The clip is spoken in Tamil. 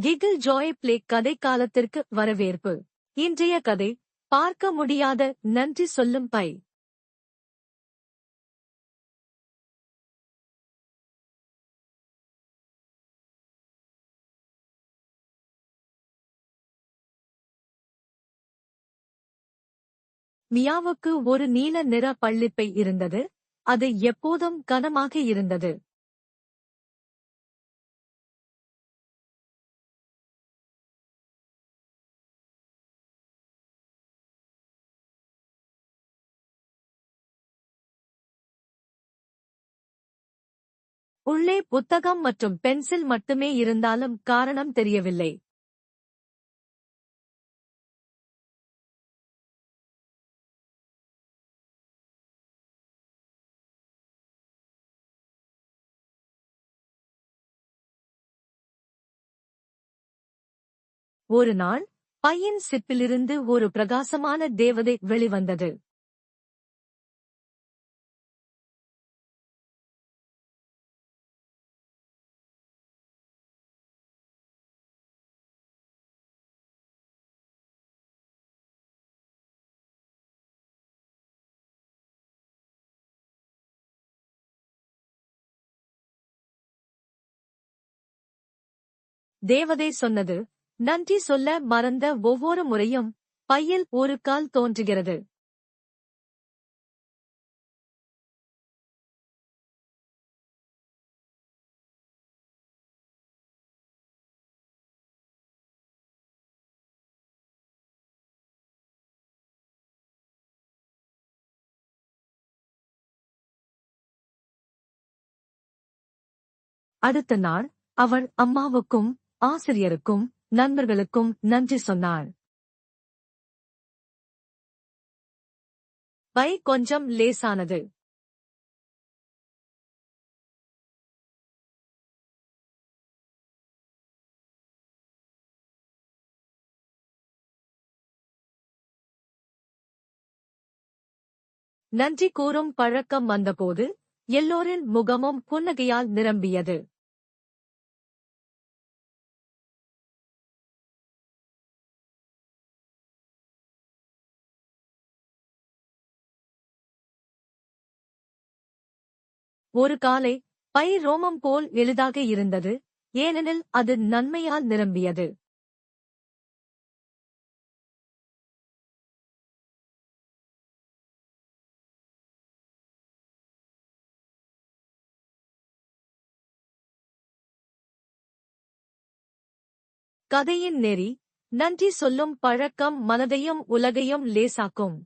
கிகில் ஜாய் பிளே கதை காலத்திற்கு வரவேற்பு. இன்றைய கதை பார்க்க முடியாத நன்றி சொல்லும் பை. மியாவுக்கு ஒரு நீல நிற பள்ளிப்பை இருந்தது. அது எப்போதும் கனமாக இருந்தது. உள்ளே புத்தகம் மற்றும் பென்சில் மட்டுமே இருந்தாலும் காரணம் தெரியவில்லை. ஒரு நாள் பையின் சிப்பிலிருந்து ஒரு பிரகாசமான தேவதை வெளிவந்தது. தேவதை சொன்னது நன்றி சொல்ல மறந்த ஒவ்வொரு முறையும் பையில் ஒரு கால் தோன்றுகிறது. அடுத்த நாள் அவள் அம்மாவுக்கும் ஆசிரியருக்கும் நண்பர்களுக்கும் நன்றி சொன்னாள் பை கொஞ்சம் லேசானது. நன்றி கூறும் பழக்கம் வந்தபோது எல்லோரின் முகமும் புன்னகையால் நிரம்பியது. ஒரு காலை பை ரோமம் போல் எளிதாக இருந்தது ஏனெனில் அது நன்மையால் நிரம்பியது. கதையின் நெறி நன்றி சொல்லும் பழக்கம் மனதையும் உலகையும் லேசாக்கும்.